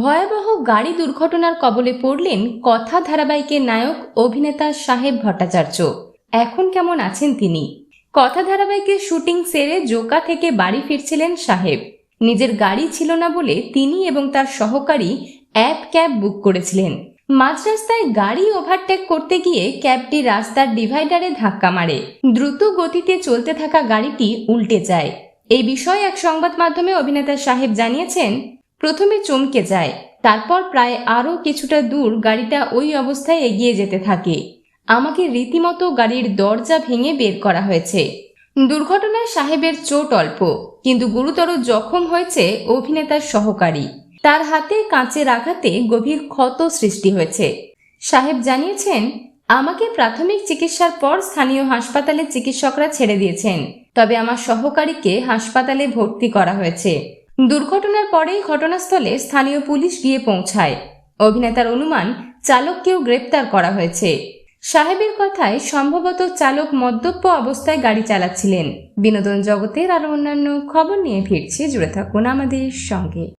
ভয়াবহ গাড়ি দুর্ঘটনার কবলে পড়লেন কথা ধারাবাহিকের নায়ক, অভিনেতা সাহেব ভট্টাচার্য। এখন কেমন আছেন তিনি? কথা ধারাবাহিকের শুটিং সেরে জোকা থেকে বাড়ি ফিরছিলেন সাহেব। নিজের গাড়ি ছিল না বলে তিনি এবং তার সহকারী অ্যাপ ক্যাব বুক করেছিলেন। মাঝ রাস্তায় গাড়ি ওভারটেক করতে গিয়ে ক্যাবটি রাস্তার ডিভাইডারে ধাক্কা মারে। দ্রুত গতিতে চলতে থাকা গাড়িটি উল্টে যায়। এই বিষয়ে এক সংবাদ মাধ্যমে অভিনেতা সাহেব জানিয়েছেন প্রথমে চমকে যায়, তারপর প্রায় আরও কিছুটা দূর গাড়িটা ওই অবস্থায় এগিয়ে যেতে থাকে। আমাকে রীতিমতো গাড়ির দরজা ভেঙে বের করা হয়েছে। দুর্ঘটনায় সাহেবের চোট অল্প, কিন্তু গুরুতর জখম হয়েছে অভিনেতার সহকারী। তার হাতে কাঁচের আঘাতে গভীর ক্ষত সৃষ্টি হয়েছে। সাহেব জানিয়েছেন, আমাকে প্রাথমিক চিকিৎসার পর স্থানীয় হাসপাতালে চিকিৎসকরা ছেড়ে দিয়েছেন, তবে আমার সহকারীকে হাসপাতালে ভর্তি করা হয়েছে। দুর্ঘটনার পরেই ঘটনাস্থলে স্থানীয় পুলিশ গিয়ে পৌঁছায়। অভিনেতার অনুমান, চালককেও গ্রেপ্তার করা হয়েছে। সাহেবের কথায় সম্ভবত চালক মদ্যপ অবস্থায় গাড়ি চালাচ্ছিলেন। বিনোদন জগতের আরও অন্যান্য খবর নিয়ে ফিরছে, জুড়ে থাকুন আমাদের সঙ্গে।